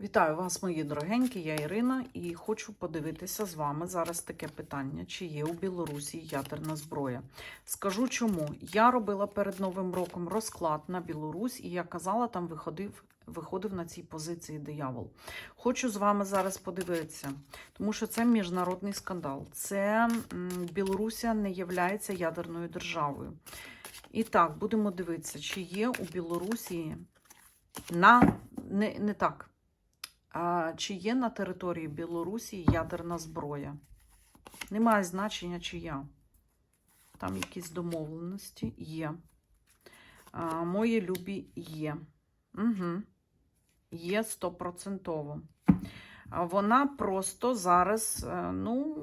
Вітаю вас, мої дорогенькі, я Ірина, і хочу подивитися з вами зараз таке питання: чи є у Білорусі ядерна зброя? Скажу чому. Я робила перед Новим роком розклад на Білорусь, і я казала, там виходив, виходив на цій позиції диявол. Хочу з вами зараз подивитися, тому що це міжнародний скандал. Це Білорусія не є ядерною державою. І так, будемо дивитися, чи є у Білорусі на не, не так. А чи є на території Білорусі ядерна зброя? Немає значення, чия. Там якісь домовленості є. А, мої любі є. Угу. Є стопроцентово. Вона просто зараз, е, ну,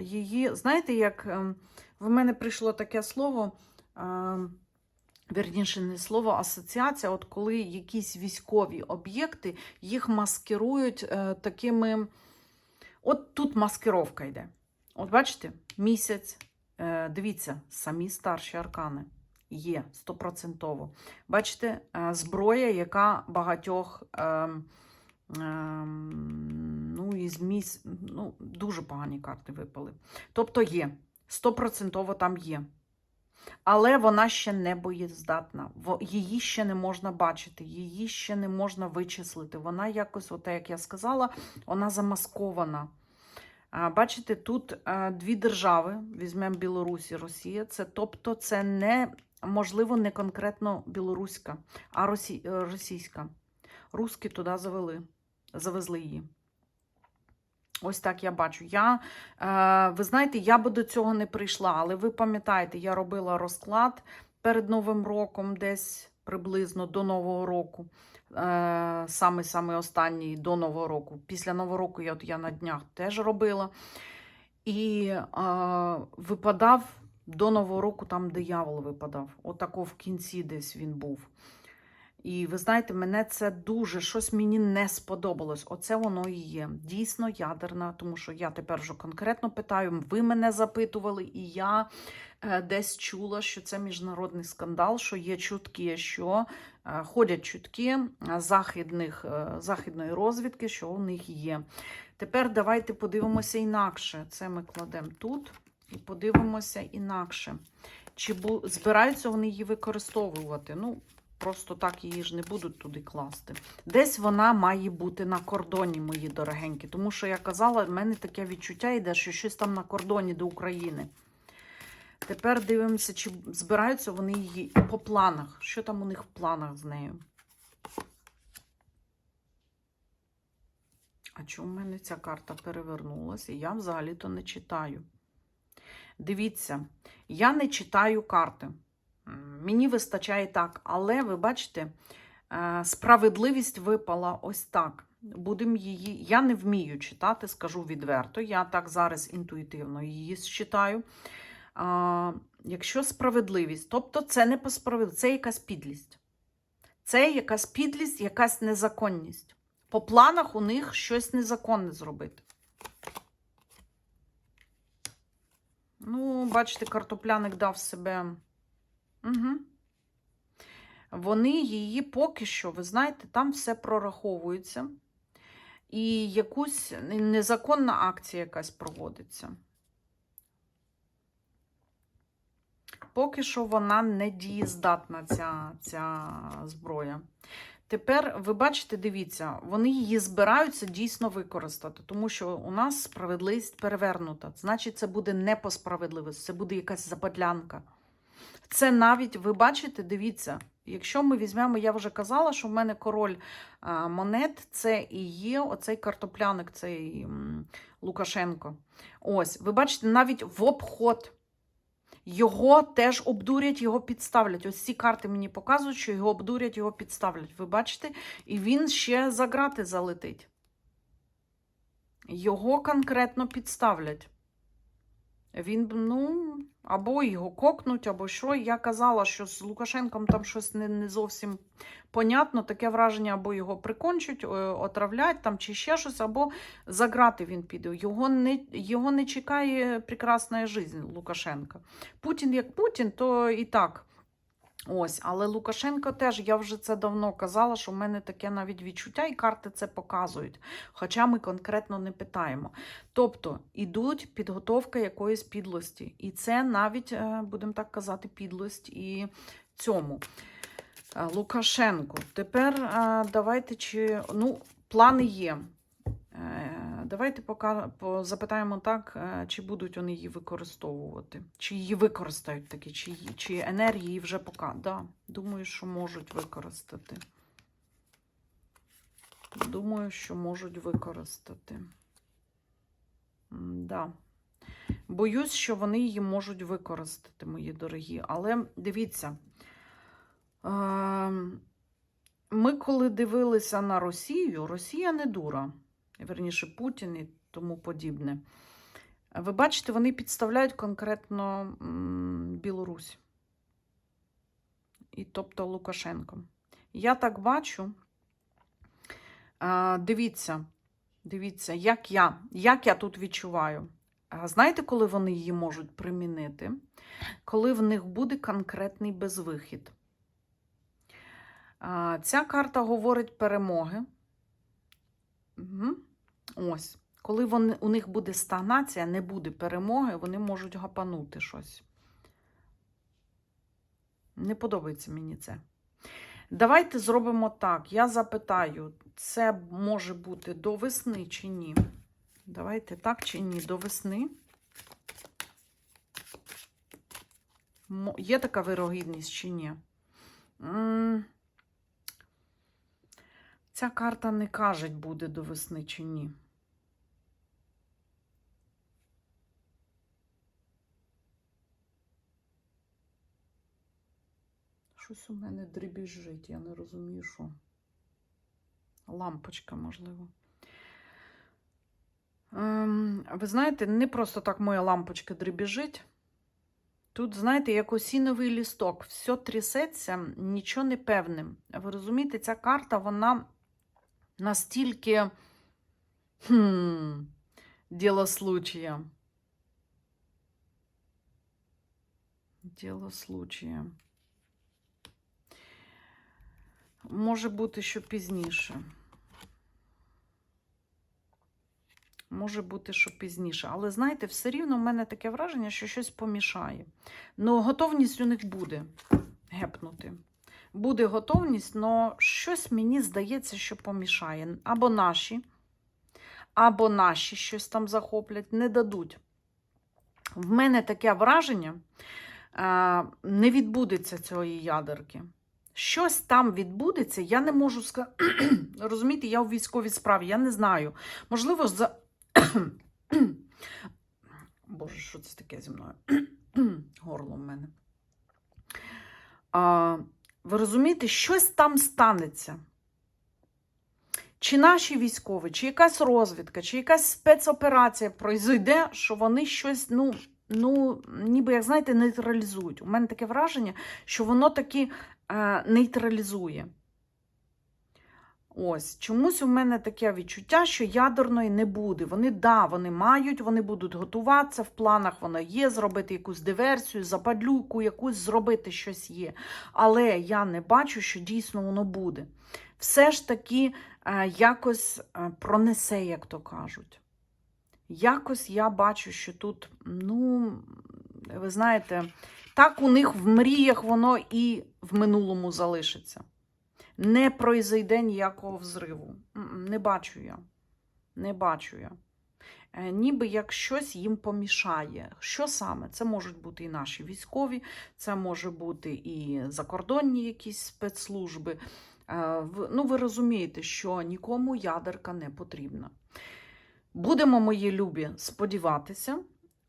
її, знаєте, як е, в мене прийшло таке слово. Вірніше, не слово асоціація, от коли якісь військові об'єкти їх маскирують е, такими. От тут маскировка йде. От бачите, місяць. Е, дивіться, самі старші аркани є стопроцентово. Бачите, е, зброя, яка багатьох. Е, е, ну, із місць, ну, дуже погані карти випали. Тобто є, стопроцентово там є. Але вона ще не боєздатна. Її ще не можна бачити, її ще не можна вичислити. Вона якось, от як я сказала, вона замаскована. Бачите, тут дві держави: візьмемо Білорусь і Росія. Це тобто, це не можливо не конкретно білоруська, а е, російська. Руски туди завели, завезли її. Ось так я бачу. Я, е, ви знаєте, я би до цього не прийшла, але ви пам'ятаєте, я робила розклад перед Новим роком, десь приблизно до Нового року. Е, саме саме останній до Нового року. Після Нового року я, от я на днях теж робила. І е, випадав до Нового року, там диявол випадав. Отако в кінці десь він був. І ви знаєте, мене це дуже щось мені не сподобалось. Оце воно і є. Дійсно ядерна, тому що я тепер вже конкретно питаю. Ви мене запитували, і я е, десь чула, що це міжнародний скандал, що є чутки, що е, ходять чутки е, західних, західної розвідки, що у них є. Тепер давайте подивимося інакше. Це ми кладемо тут і подивимося інакше. Чи бу... збираються вони її використовувати? Ну, просто так її ж не будуть туди класти. Десь вона має бути на кордоні, мої дорогенькі. Тому що я казала, в мене таке відчуття йде, що щось там на кордоні до України. Тепер дивимося, чи збираються вони її по планах. Що там у них в планах з нею? А чому в мене ця карта перевернулася? Я взагалі-то не читаю. Дивіться, я не читаю карти. Мені вистачає так, але ви бачите, е, справедливість випала ось так. Будемо її. Я не вмію читати, скажу відверто. Я так зараз інтуїтивно її считаю. А, якщо справедливість, тобто це не по справедливості, це якась підлість. Це якась підлість, якась незаконність. По планах у них щось незаконне зробити. Ну, бачите, картопляник дав себе. Угу. Вони її поки що, ви знаєте, там все прораховується. І якусь незаконна акція якась проводиться. Поки що вона не дієздатна, ця, ця зброя. Тепер, ви бачите, дивіться, вони її збираються дійсно використати, тому що у нас справедливість перевернута. Значить, це буде не по справедливості, це буде якась западлянка. Це навіть, ви бачите, дивіться, якщо ми візьмемо, я вже казала, що в мене король монет, це і є оцей картопляник, цей Лукашенко. Ось, ви бачите, навіть в обход. Його теж обдурять, його підставлять. Ось ці карти мені показують, що його обдурять, його підставлять. Ви бачите? І він ще за грати залетить. Його конкретно підставлять. Він, ну, або його кокнуть, або що. Я казала, що з Лукашенком там щось не, не зовсім понятно. Таке враження, або його прикончуть, е, отравлять там, чи ще щось, або за грати він піде. Його не, його не чекає прекрасна життя Лукашенка. Путін як Путін, то і так. Ось, але Лукашенко теж, я вже це давно казала, що в мене таке навіть відчуття, і карти це показують. Хоча ми конкретно не питаємо. Тобто ідуть підготовка якоїсь підлості. І це навіть, е, будемо так казати, підлость і цьому. Е, Лукашенко. Тепер е, давайте чи. Ну, плани є. Давайте пока, запитаємо так, е, чи будуть вони її використовувати, чи її використають таки, чи, чи енергії вже пока. Да, думаю, що можуть використати. Думаю, що можуть використати. Да. Боюсь, що вони її можуть використати, мої дорогі. Але дивіться, ем, ми коли дивилися на Росію, Росія не дура верніше Путін і тому подібне. Ви бачите, вони підставляють конкретно Білорусь. І тобто Лукашенко. Я так бачу. Дивіться, дивіться, як я, як я тут відчуваю. Знаєте, коли вони її можуть примінити? Коли в них буде конкретний безвихід. Ця карта говорить перемоги. Угу. Ось. Коли вони, у них буде стагнація, не буде перемоги, вони можуть гапанути щось. Не подобається мені це. Давайте зробимо так. Я запитаю, це може бути до весни чи ні? Давайте так чи ні, до весни. Є така вирогідність чи ні? Ця карта не каже, буде до весни чи ні. Щось у мене дребіжить, я не розумію, що. Лампочка, можливо. Ем, ви знаєте, не просто так моя лампочка дребіжить. Тут, знаєте, як осіновий лісток, все трясеться, нічого не певне. Ви розумієте, ця карта, вона настільки хм, діло случая. Діло случая. Може бути, що пізніше. Може бути, що пізніше. Але знаєте, все рівно в мене таке враження, що щось помішає. Ну, готовність у них буде гепнути. Буде готовність, але щось мені здається, що помішає. Або наші, або наші щось там захоплять, не дадуть. В мене таке враження, е, не відбудеться цієї ядерки. Щось там відбудеться, я не можу сказати. Розумієте, я у військовій справі, я не знаю. Можливо, за. Боже, що це таке зі мною? Горло в мене. А, ви розумієте, щось там станеться. Чи наші військові, чи якась розвідка, чи якась спецоперація пройде, що вони щось, ну, ну, ніби, як знаєте, нейтралізують. У мене таке враження, що воно таки нейтралізує. Ось, чомусь у мене таке відчуття, що ядерної не буде. Вони, да, вони мають, вони будуть готуватися, в планах воно є, зробити якусь диверсію, западлюку, якусь зробити щось є. Але я не бачу, що дійсно воно буде. Все ж таки е, якось е, пронесе, як то кажуть. Якось я бачу, що тут, ну, ви знаєте, так у них в мріях воно і в минулому залишиться. Не пройде ніякого взриву. Не бачу я. Не бачу я. Е, Ніби як щось їм помішає. Що саме? Це можуть бути і наші військові, це може бути і закордонні якісь спецслужби. Е, Ну, ви розумієте, що нікому ядерка не потрібна. Будемо, мої любі, сподіватися.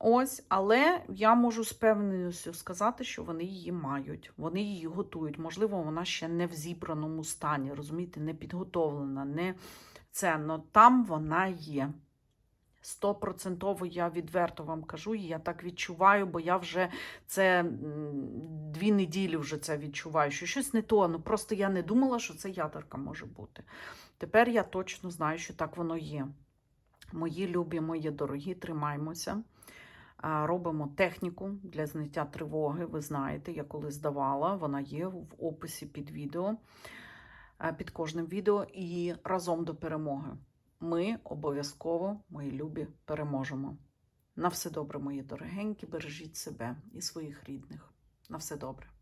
Ось, але я можу з певністю сказати, що вони її мають, вони її готують. Можливо, вона ще не в зібраному стані, розумієте, не підготовлена, не це, але там вона є. Стопроцентово я відверто вам кажу, і я так відчуваю, бо я вже це дві неділі вже це відчуваю, що щось не то. Ну просто я не думала, що це ядерка може бути. Тепер я точно знаю, що так воно є. Мої любі, мої дорогі, тримаймося. Робимо техніку для зняття тривоги. Ви знаєте, я коли здавала, вона є в описі під відео, е, під кожним відео. І разом до перемоги. Ми обов'язково, мої любі, переможемо. На все добре, мої дорогенькі, бережіть себе і своїх рідних. На все добре.